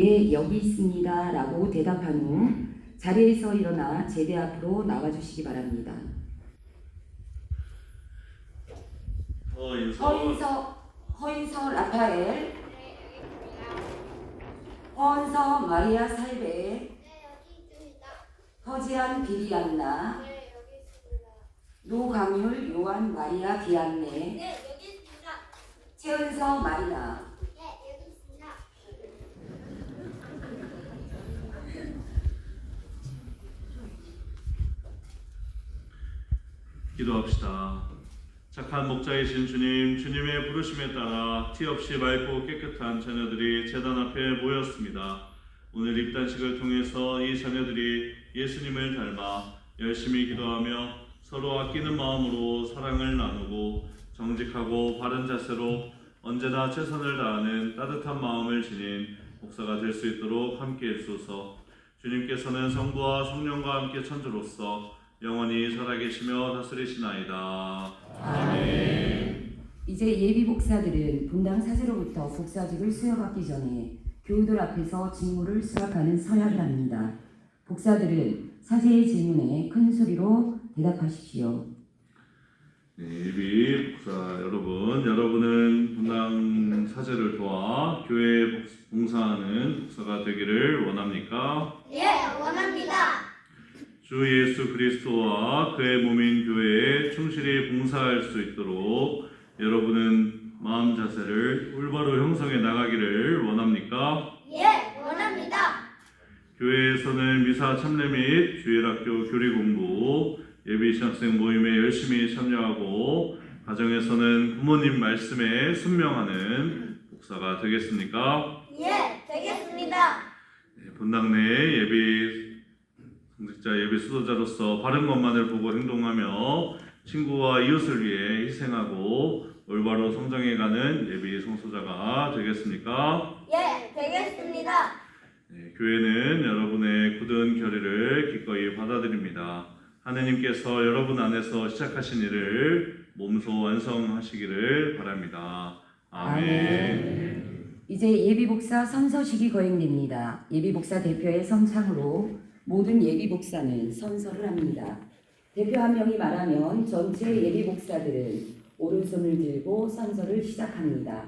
예, 여기 있습니다. 라고 대답한 후 자리에서 일어나 제대 앞으로 나와주시기 바랍니다. 허인서 허인서, 허인서 라파엘, 허은서 마리아 살베, 네. 허지안 비리안나, 네. 노강율 요한 마리아 비안네, 네, 있습니다. 최은서 마리나, 네, 여기 있습니다. 기도합시다. 착한 목자이신 주님, 주님의 부르심에 따라 티 없이 맑고 깨끗한 자녀들이 재단 앞에 모였습니다. 오늘 입단식을 통해서 이 자녀들이 예수님을 닮아 열심히 기도하며 서로 아끼는 마음으로 사랑을 나누고 정직하고 바른 자세로 언제나 최선을 다하는 따뜻한 마음을 지닌 목사가 될 수 있도록 함께 해주소서. 주님께서는 성부와 성령과 함께 천주로서 영원히 살아계시며 다스리시나이다. 이제 예비 복사들은 분당 사제로부터 복사직을 수여받기 전에 교우들 앞에서 직무를 수락하는 서약을 합니다. 복사들은 사제의 질문에 큰 소리로 대답하십시오. 네, 예비 목사 여러분, 여러분은 분당 사제를 도와 교회 복- 봉사하는 목사가 되기를 원합니까? 예, 원합니다. 주 예수 그리스도와 그의 몸인 교회에 충실히 봉사할 수 있도록 여러분은 마음 자세를 올바로 형성해 나가기를 원합니까? 예, 원합니다. 교회에서는 미사 참례 및 주일학교 교리 공부, 예비 신학생 모임에 열심히 참여하고 가정에서는 부모님 말씀에 순명하는 목사가 되겠습니까? 예, 되겠습니다. 네, 본당 내 예비 성직자 예비 수도자로서 바른 것만을 보고 행동하며 친구와 이웃을 위해 희생하고 올바로 성장해가는 예비 성소자가 되겠습니까? 예, 되겠습니다. 네, 교회는 여러분의 굳은 결의를 기꺼이 받아들입니다. 하느님께서 여러분 안에서 시작하신 일을 몸소 완성하시기를 바랍니다. 아멘. 이제 예비 복사 선서식이 거행됩니다. 예비 복사 대표의 선창으로 모든 예비 복사는 선서를 합니다. 대표 한 명이 말하면 전체 예비 복사들은 오른손을 들고 선서를 시작합니다.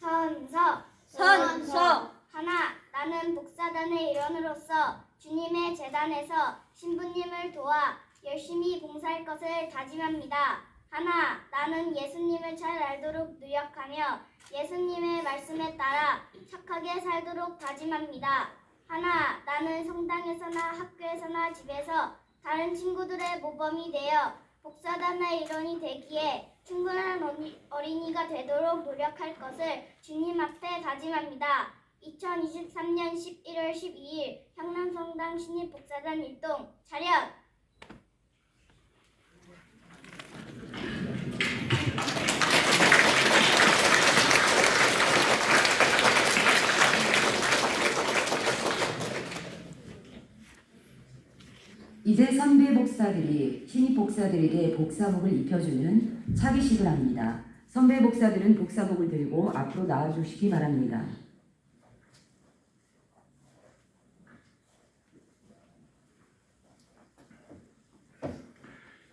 선서, 선서. 하나, 나는 복사단의 일원으로서 주님의 재단에서 신부님을 도와 열심히 봉사할 것을 다짐합니다. 하나, 나는 예수님을 잘 알도록 노력하며 예수님의 말씀에 따라 착하게 살도록 다짐합니다. 하나, 나는 성당에서나 학교에서나 집에서 다른 친구들의 모범이 되어 복사단의 일원이 되기에 충분한 어린이가 되도록 노력할 것을 주님 앞에 다짐합니다. 2023년 11월 12일 향남성당 신입복사단 일동 차렷 이제 복사들이 신입 복사들에게 복사복을 입혀주는 차기식을 합니다. 선배 복사들은 복사복을 들고 앞으로 나와주시기 바랍니다.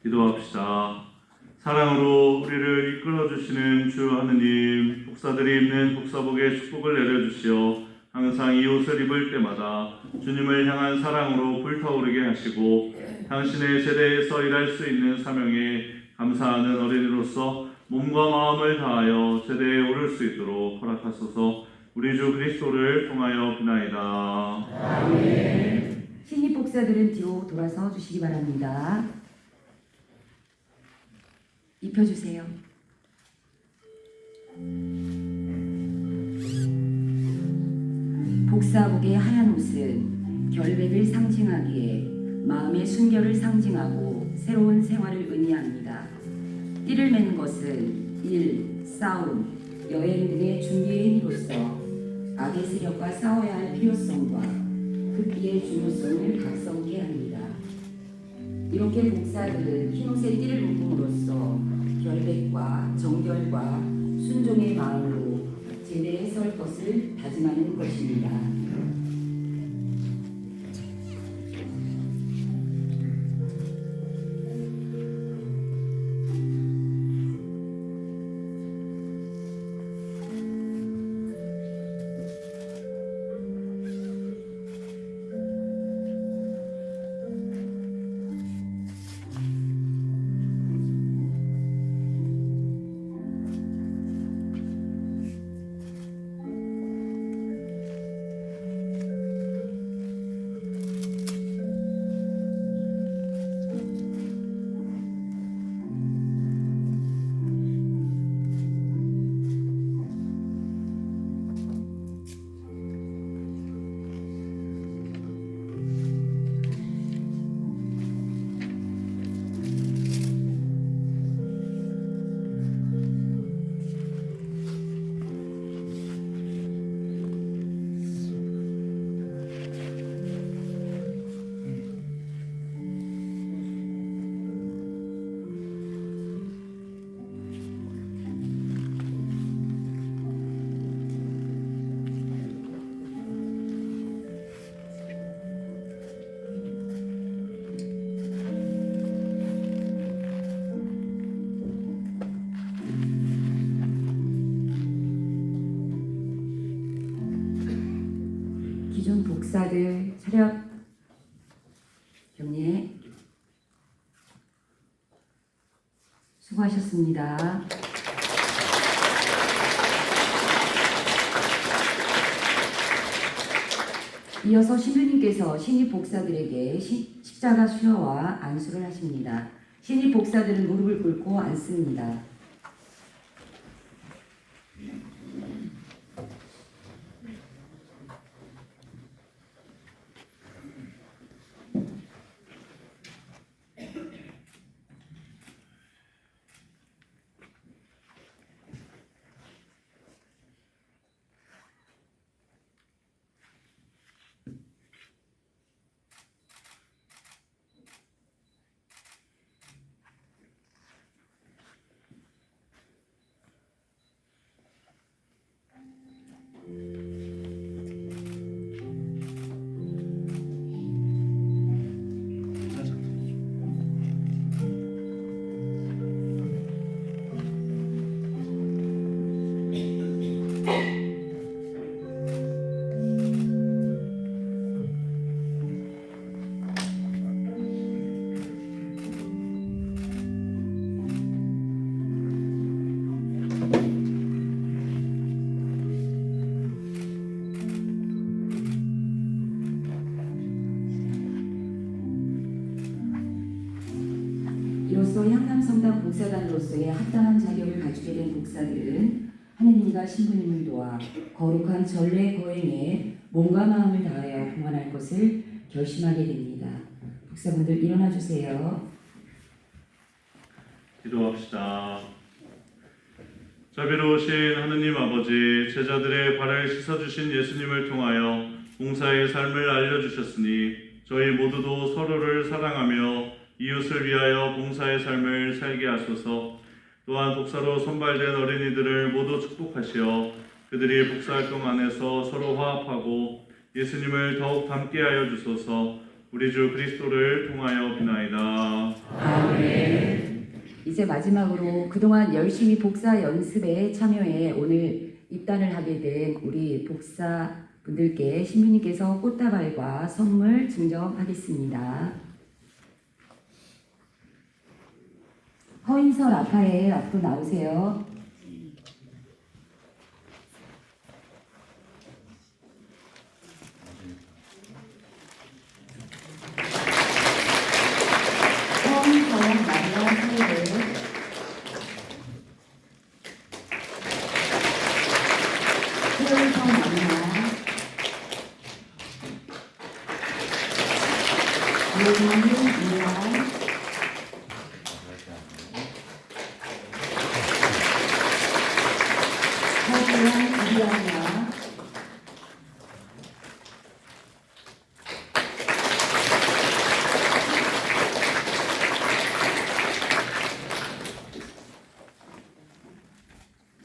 기도합시다. 사랑으로 우리를 이끌어 주시는 주 하느님, 복사들이 입는 복사복의 축복을 내려 주시어 항상 이 옷을 입을 때마다 주님을 향한 사랑으로 불타오르게 하시고 당신의 세대에서 일할 수 있는 사명에 감사하는 어린이로서 몸과 마음을 다하여 세대에 오를 수 있도록 허락하소서 우리 주 그리스도를 통하여 비나이다. 신입 복사들은 뒤로 돌아서 주시기 바랍니다. 입혀주세요. 복사복의 하얀 옷은 결백을 상징하기에 마음의 순결을 상징하고 새로운 생활을 의미합니다. 띠를 매는 것은 일, 싸움, 여행 등의 준비의 힘으로써 악의 세력과 싸워야 할 필요성과 극기의 중요성을 각성케 합니다. 이렇게 목사들은 흰옷의 띠를 묶음으로써 결백과 정결과 순종의 마음으로 제대에 설 것을 다짐하는 것입니다. 복사들 차렷 경례 수고하셨습니다. 이어서 신부님께서 신입 복사들에게 시- 십자가 수여와 안수를 하십니다. 신입 복사들은 무릎을 꿇고 앉습니다. 이로써 향남성당 봉사단으로서의 합당한 자격을 갖추게 된 목사들은 하느님과 신부님을 도와 거룩한 전례 거행에 몸과 마음을 다하여 봉헌할 것을 결심하게 됩니다. 목사분들 일어나 주세요. 기도합시다. 자비로우신 하느님 아버지, 제자들의 발을 씻어주신 예수님을 통하여 봉사의 삶을 알려주셨으니 저희 모두도 서로를 사랑하며 이웃을 위하여 봉사의 삶을 살게 하소서. 또한 복사로 선발된 어린이들을 모두 축복하시어 그들이 복사활동 안에서 서로 화합하고 예수님을 더욱 닮게 하여 주소서. 우리 주 그리스도를 통하여 비나이다. 아멘. 이제 마지막으로 그동안 열심히 복사 연습에 참여해 오늘 입단을 하게 된 우리 복사 분들께 신부님께서 꽃다발과 선물 증정하겠습니다. 허인서 라파엘 앞으로 나오세요. 허인서 마리아 사회를 허인서 마리아 예수님 이야 허구양 이리아나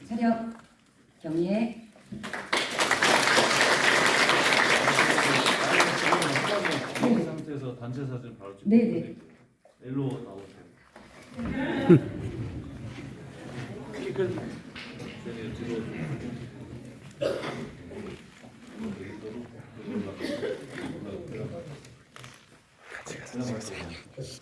차렷 경례 이 상태에서 단체 사진 바로 찍고 네네. 일로 나오세요. Gracias.